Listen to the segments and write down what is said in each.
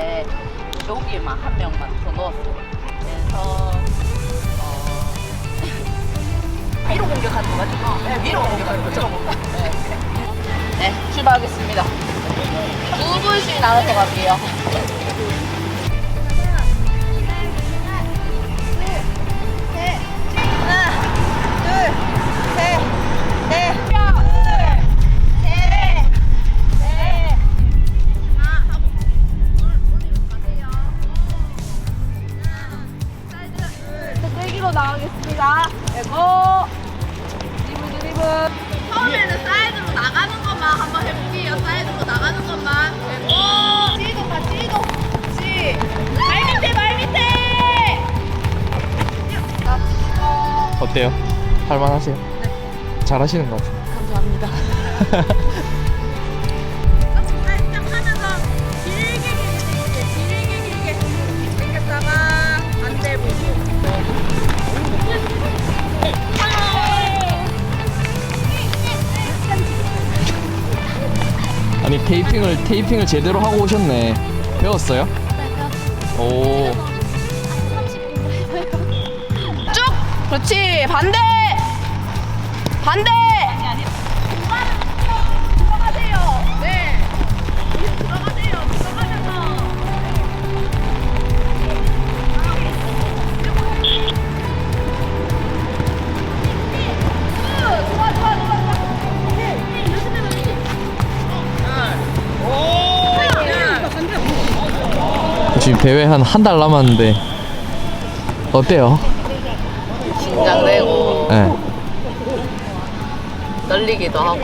했는데 여기만 한 명만 더 넣었어요. 그래서 어, 위로 공격하는 거 맞죠? 네, 위로 공격하는 거죠. 네. 네, 출발하겠습니다. 두 분씩 나눠서 갈게요. 어때요? 할만하세요? 네. 잘하시는 것 같아요. 감사합니다. 살짝 하면서 길게, 길게, 길게, 길게, 길게. 당겼다가 반대 보고. 아니 테이핑을 테이핑을 제대로 하고 오셨네. 배웠어요? 오. 그렇지! 반대! 반대! 지금 대회 한 한 달 남았는데 어때요? 긴장되고 네. 떨리기도 하고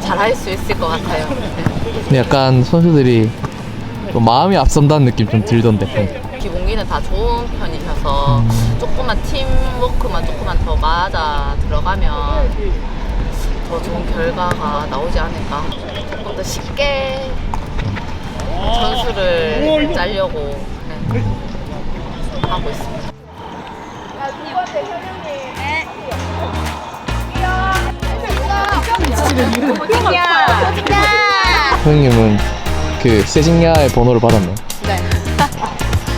잘 할 수 있을 것 같아요. 네. 근데 약간 선수들이 좀 마음이 앞선다는 느낌 좀 들던데. 기본기는 다 좋은 편이셔서 조금만 팀워크만 조금만 더 맞아 들어가면 더 좋은 결과가 나오지 않을까. 조금 더 쉽게 전술을 짜려고 네, 하고 있습니다. 형님은 그 세징야의 번호를 받았네. 네.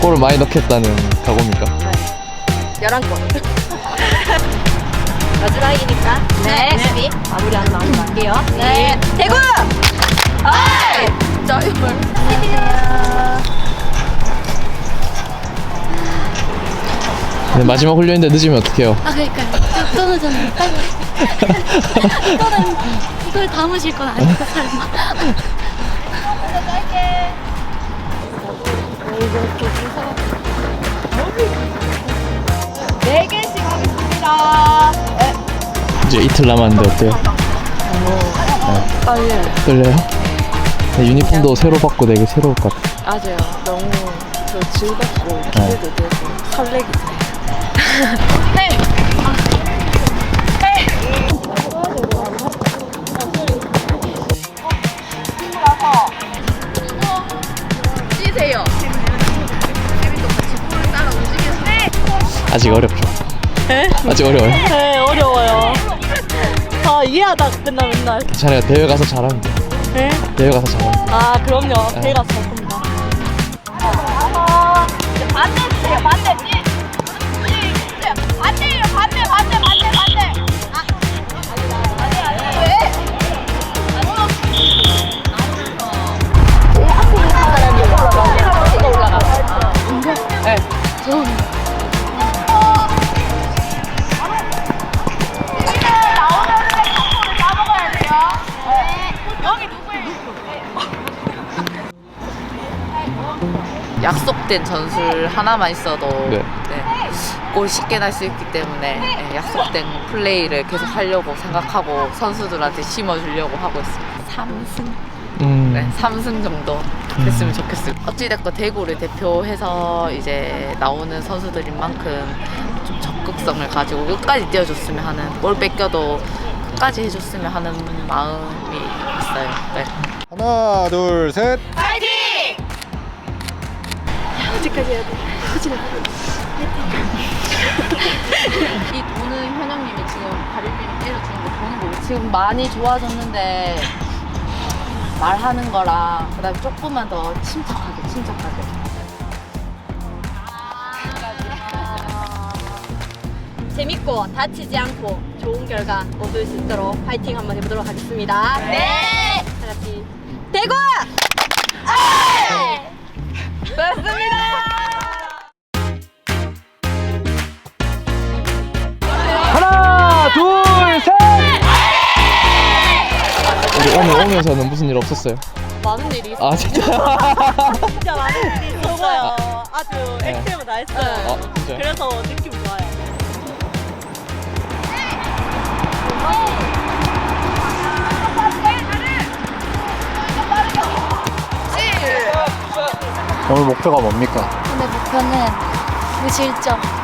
골을 많이 넣겠다는 각오입니까? 11건. 마지막이니까. 네. 수비 마무리하는 마음으로 갈게요. 네. 대구! 아이! 자, 이걸. 근데 마지막 훈련인데 늦으면 어떡해요? 아 그러니까요. 또, 또 늦었네. 빨리. 이거는 이걸 담으실 건 아니고 설마. 네 개씩 하겠습니다. 이제 이틀 남았는데 어때요? 떨려요. 떨려요? 네, 유니폼도 새로 받고 되게 새로울 것 같아요. 맞아요. 너무 저 즐겁고 네. 기대도 되고 설레기도 해요. 뛰세요. 재민도 같이 볼을 따라 움직여서. 네. 아직 어렵죠? 아직 어려워요? 네, 어려워요. 다 이해하다 끝나 맨날. 괜찮아요. 대회 가서 잘하면 돼요. 네? 대회 가서 잘하면 돼요. 아, 그럼요. 배가 잘 겁니다. 반대 주세요. 반대. 찌. 찌. 반대예요. 반대, 반대, 반대, 반대. 아. 아니, 아니. 왜? 약속된 전술 하나만 있어도 네. 네, 골 쉽게 날 수 있기 때문에 네, 약속된 플레이를 계속 하려고 생각하고 선수들한테 심어주려고 하고 있습니다. 3승? 음. 네, 3승 정도 됐으면 좋겠어요. 어찌됐건 대구를 대표해서 이제 나오는 선수들인 만큼 좀 적극성을 가지고 끝까지 뛰어줬으면 하는 골 뺏겨도 끝까지 해줬으면 하는 마음이 있어요. 네. 하나 둘 셋. 이 돈은 현영님이 지금 가릴비를 때려주는 거 보는 거고 지금 많이 좋아졌는데 말하는 거랑 그다음에 조금만 더 침착하게 침착하게 재밌고 다치지 않고 좋은 결과 얻을 수 있도록 파이팅 한번 해보도록 하겠습니다. 네. 다 같이 대구. 하나, 오면서는 무슨 일 없었어요? 많은 일이 있어요. 아, 진짜? 진짜 많은 일이 있었어요. 아주 네. 엑스트림 다 했어요. 아, 진짜요? 그래서 느낌 좋아요. 오늘 목표가 뭡니까? 오늘 목표는 무실점.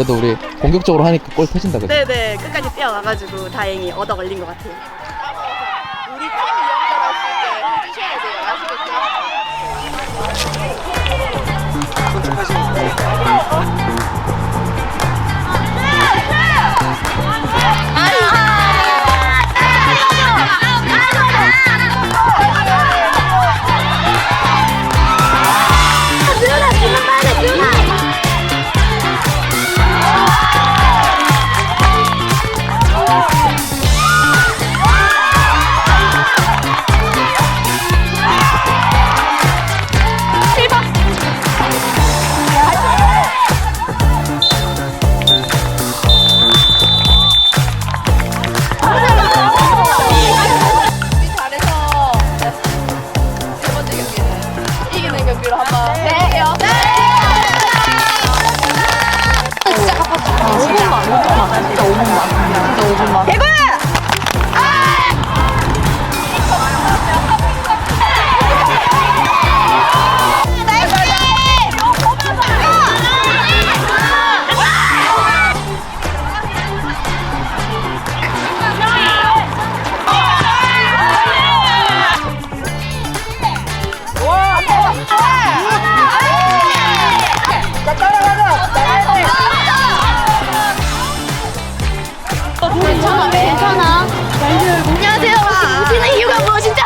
그래도 우리 공격적으로 하니까 골 터진다, 그죠? 네네 끝까지 뛰어가가지고 다행히 얻어 걸린 것 같아요. 5분만, 5분만. 진짜 5분만. 진짜 5분만. 대구! 괜 괜찮아. 안녕하세요. 혹시 오시는 이유가 무엇인지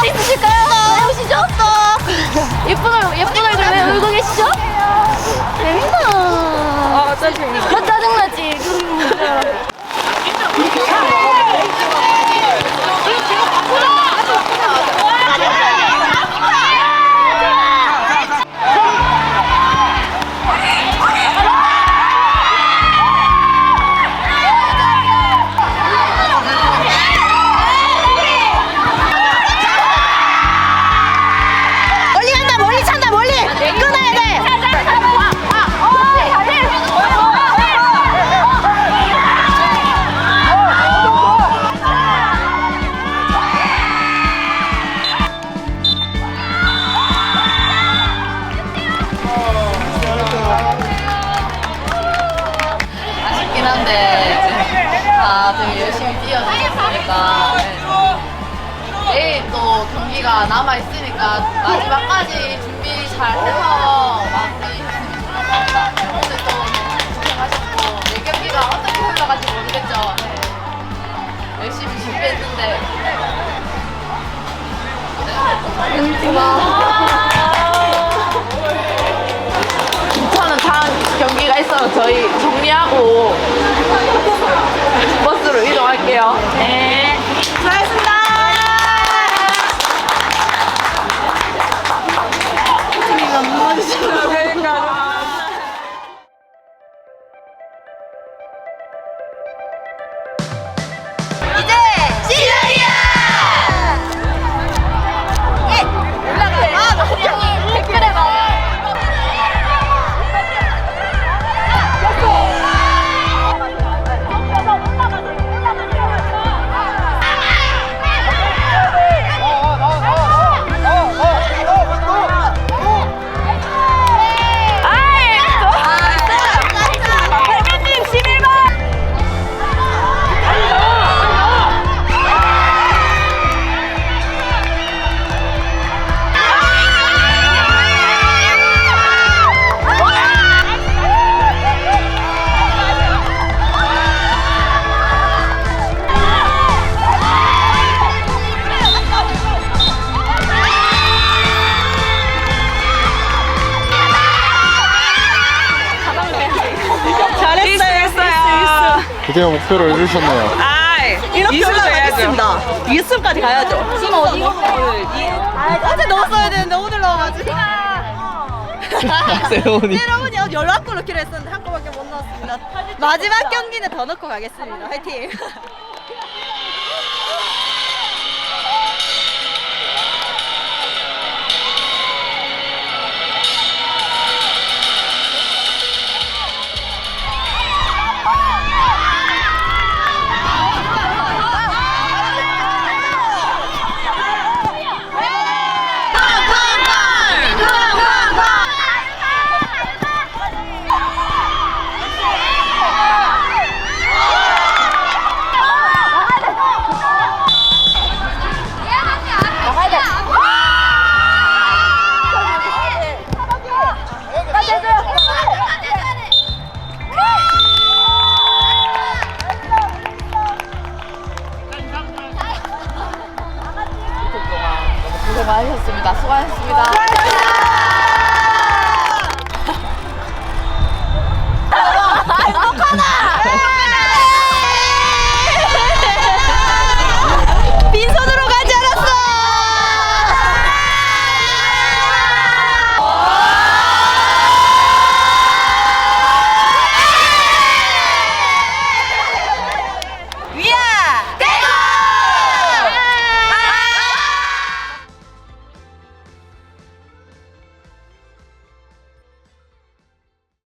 수 있으실까요? 오시죠? 또 예쁜 얼굴, 예쁜 얼굴 왜 울고 계시죠? 재밌어. 아, 짜증나. 짜증나지. 음. 멀 있으니까 마지막까지 준비 잘 해서 마무리 했습니다. 오늘 또 고생하셨고 내 경기가 어떻게 흘러갈지 모르겠죠. 열심히 준비했는데 저는 다음 경기가 있어서 저희 정리하고 드디어 목표를 이루셨네요. 이렇게 올라가겠습니다. 2승까지 가야죠. 지금 어디고? 어제 넣었어야 되는데 오늘 넣어가지고. 세훈이. 여러분이 연락도 넣기로 했었는데 한 골밖에 못 넣었습니다. 마지막 경기는 더 넣고 가겠습니다. 화이팅.